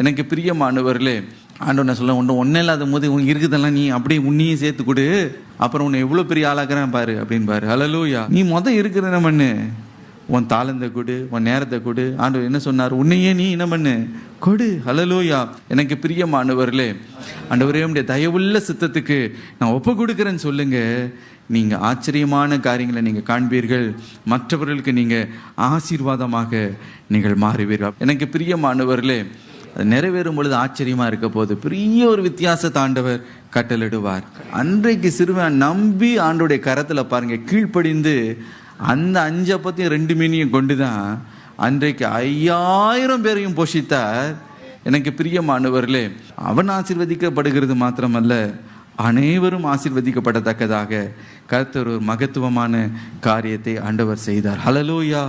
எனக்கு பிரியமானவர்களே ஆண்டவனை சொல்ல ஒன்று ஒன்றும் இல்லாத போது உன் இருக்குதெல்லாம் நீ அப்படியே உன்னையும் சேர்த்து கொடு. அப்புறம் உன்னை எவ்வளோ பெரிய ஆளாக்குறேன் பாரு அப்படின்னு பாரு. ஹலலூயா நீ மொதல் இருக்கிற என்ன பண்ணு உன் தாளந்தை கொடு உன் நேரத்தை கொடு. ஆண்டவர் என்ன சொன்னார்? உன்னையே நீ என்ன பண்ணு கொடு. ஹலலூயா எனக்கு பிரியமானவர்களே ஆண்டவரே உடைய தயவுள்ள சித்தத்துக்கு நான் ஒப்பு கொடுக்குறேன்னு சொல்லுங்க. நீங்கள் ஆச்சரியமான காரியங்களை நீங்கள் காண்பீர்கள். மற்றவர்களுக்கு நீங்கள் ஆசீர்வாதமாக நீங்கள் மாறுவீர்கள். எனக்கு பிரியமானவர்களே அது நிறைவேறும் பொழுது ஆச்சரியமா இருக்க போது பெரிய ஒரு வித்தியாசத்தை ஆண்டவர் கட்டளிடுவார் அன்றைக்கு சிறுவன் நம்பி ஆண்டோடைய கரத்துல பாருங்க கீழ்ப்படிந்து அந்த அஞ்சப்பத்தையும் ரெண்டு மீனையும் கொண்டு தான் அன்றைக்கு ஐயாயிரம் பேரையும் போஷித்தார். எனக்கு பிரியமானவர்களே அவன் ஆசிர்வதிக்கப்படுகிறது மாத்திரமல்ல அனைவரும் ஆசிர்வதிக்கப்படத்தக்கதாக கருத்தர் ஒரு மகத்துவமான காரியத்தை ஆண்டவர் செய்தார். ஹலலோயா